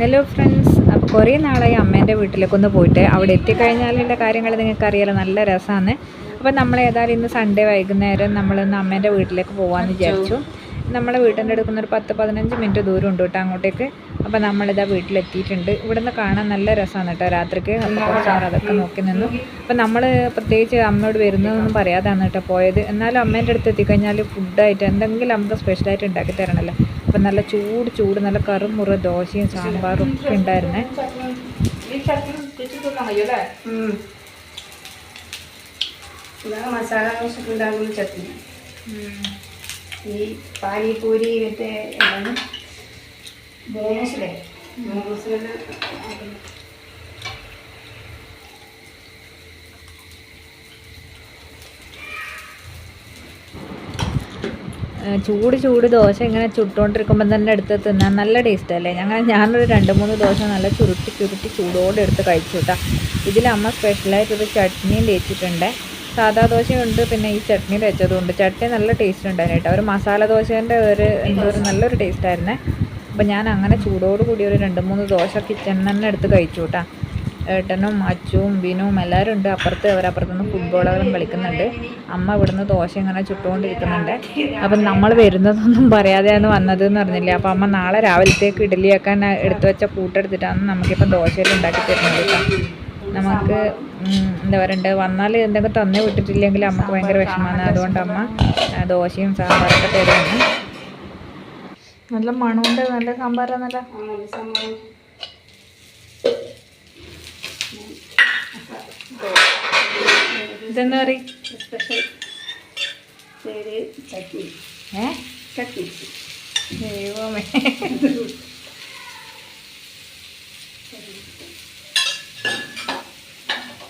Hello friends അപ്പോൾ കുറേ നാളായി അമ്മേന്റെ വീട്ടിലേക്ക് ഒന്ന് പോയിട്ട് അവിടെ എത്തിക്കഴിഞ്ഞാലുള്ള കാര്യങ്ങൾ നിങ്ങൾക്ക് അറിയാലോ നല്ല രസമാണ് അപ്പോൾ നമ്മൾ ഏതായാലും ഇന്ന് സൺഡേ വൈകുന്നേരം നമ്മളൊന്ന് അമ്മേന്റെ വീട്ടിലേക്ക് പോകാമെന്ന് വിചാരിച്ചു. നമ്മളെ വീട്ടിന്റെ അടുക്കുന്ന ഒരു പത്ത് പതിനഞ്ച് മിനിറ്റ് ദൂരം ഉണ്ട് കേട്ടോ അങ്ങോട്ടേക്ക്. അപ്പോൾ നമ്മളിതാ വീട്ടിലെത്തിയിട്ടുണ്ട്. ഇവിടുന്ന് കാണാൻ നല്ല രസമാണ് കേട്ടോ രാത്രിക്ക്. കുറച്ച് നേരം അതൊക്കെ നോക്കി നിന്നു. അപ്പോൾ നമ്മൾ പ്രത്യേകിച്ച് അമ്മയോട് വരുന്നതൊന്നും പറയാതാണ് കേട്ടോ പോയത്. എന്നാലും അമ്മേന്റെ അടുത്ത് എത്തിക്കഴിഞ്ഞാൽ ഫുഡായിട്ട് എന്തെങ്കിലും നമുക്ക് സ്പെഷ്യലായിട്ട് ഉണ്ടാക്കി തരണമല്ലോ അപ്പം നല്ല ചൂട് ചൂട് നല്ല കറുമുറ ദോശയും സാമ്പാറും ഒക്കെ ഉണ്ടായിരുന്നേ. മസാല ദോശക്ക് ചട്ടി. ചട്നി ഈ പാനിപൂരി മറ്റേ മോമോസിലെ മോമോസിലെ ചൂട് ചൂട് ദോശ ഇങ്ങനെ ചുട്ടുകൊണ്ടിരിക്കുമ്പോൾ തന്നെ എടുത്ത് തിന്നാൻ നല്ല ടേസ്റ്റ് അല്ലേ? ഞങ്ങൾ ഞാനൊരു രണ്ട് മൂന്ന് ദോശ നല്ല ചുരുട്ടി ചുരുട്ടി ചൂടോടെ എടുത്ത് കഴിച്ചു കേട്ടോ ഇതിൽ അമ്മ സ്പെഷ്യലായിട്ടൊരു ചട്നിയും തേച്ചിട്ടുണ്ട്. സാധാ ദോശയുണ്ട് പിന്നെ ഈ ചട്നി വെച്ചതുകൊണ്ട് ചട്നി നല്ല ടേസ്റ്റ് ഉണ്ടായിരുന്നു കേട്ടോ ഒരു മസാല ദോശേന്റെ ഒരു എന്താ ഒരു നല്ലൊരു ടേസ്റ്റ് ആയിരുന്നേ. അപ്പോൾ ഞാൻ അങ്ങനെ ചൂടോട് കൂടി ഒരു രണ്ട് മൂന്ന് ദോശ കിച്ചണിൽ തന്നെ എടുത്ത് കഴിച്ചു കേട്ടോ ഏട്ടനും അച്ചുവും ബിനുവും എല്ലാവരും ഉണ്ട്. അപ്പുറത്ത് അവരപ്പുറത്ത് നിന്ന് ഫുട്ബോളുകളും കളിക്കുന്നുണ്ട്. അമ്മ ഇവിടുന്ന് ദോശ ഇങ്ങനെ ചുട്ടുകൊണ്ടിരിക്കുന്നുണ്ട്. അപ്പം നമ്മൾ വരുന്നതൊന്നും പറയാതെയാണ് വന്നത് എന്ന് പറഞ്ഞില്ലേ? അപ്പം അമ്മ നാളെ രാവിലത്തേക്ക് ഇഡലിയാക്കാൻ എടുത്തു വെച്ച കൂട്ടെടുത്തിട്ടാണ് നമുക്കിപ്പം ദോശയിൽ ഉണ്ടാക്കി തരുന്നത് കേട്ടോ. നമുക്ക് എന്താ പറയണ്ടത് വന്നാൽ എന്തെങ്കിലും തന്നേ വിട്ടിട്ടില്ലെങ്കിൽ അമ്മയ്ക്ക് ഭയങ്കര വിഷമമാണ്. അതുകൊണ്ട് അമ്മ ദോശയും സാമ്പാറൊക്കെ തരുന്നു നല്ല മണമുണ്ട്. നല്ല സാമ്പാറാണ് നല്ല സംഭവം ഇതെന്താ പറയും സ്പെഷ്യൽ. പേര് ചട്നി ഏ? ചട്നി ദൈവമേ.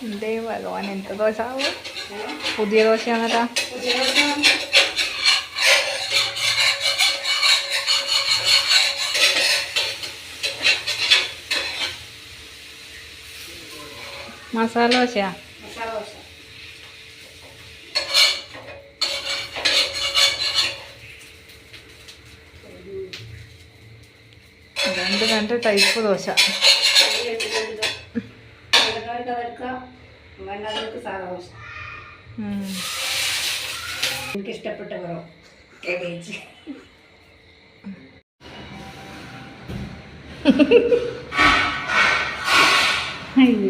എന്തേ ഭഗവാൻ എന്ത് ദോശ ആവും? പുതിയ ദോശയാണല്ലോ. മസാല മസാല ദോശ രണ്ട് രണ്ട് ടൈപ്പ് ദോശ. വേണ്ടവർക്ക് അവർക്ക് വേണ്ടാത്തവർക്ക് സാധാ ദോശ ഉം. എനിക്ക് ഇഷ്ടപ്പെട്ട കുറവ് കേബേജ് അയ്യോ.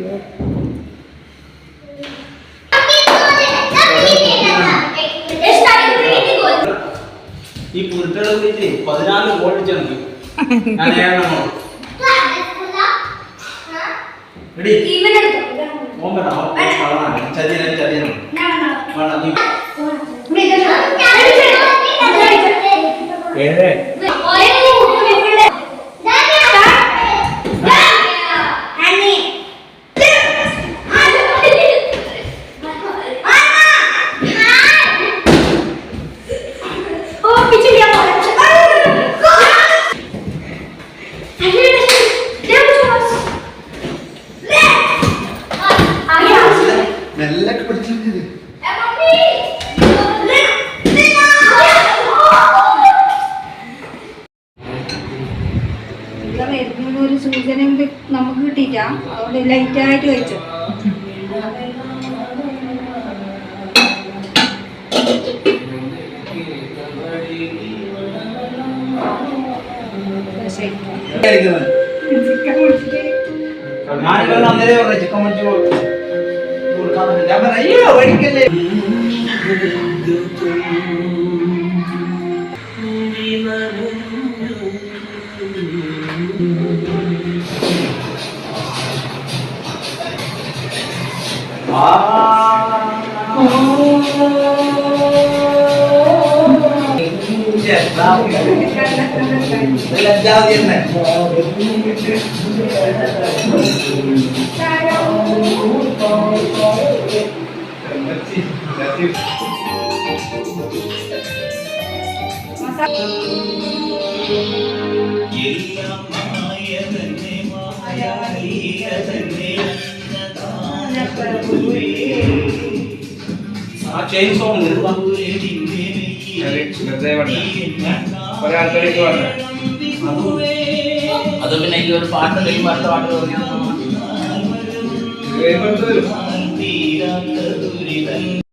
കുറിച്ച് പതിനാല് നമുക്ക് ഞാൻ ഏഴെണ്ണം റെഡി ഓൻ വേണ്ട ചതിയന ചതിയന വേണ്ട നീ. ഏഴ്. അവിടെ ലൈറ്റായിട്ട് വെച്ചു ഞാനിവിടെ അന്നേരം പറഞ്ഞു ചിക്കൻ മേടിച്ച് കൊടുക്കാൻ. ഞാൻ പറഞ്ഞു അയ്യോ മേടിക്കല്ലേ മായ തന്നെ ആ. ചെയിൻ സോങ് നിർത്താം ഒരാൾക്കാർക്ക് പറഞ്ഞു അത് പിന്നെ ഈ ഒരു പാട്ട് കഴിയുമ്പോൾ അടുത്ത പാട്ട് പറഞ്ഞു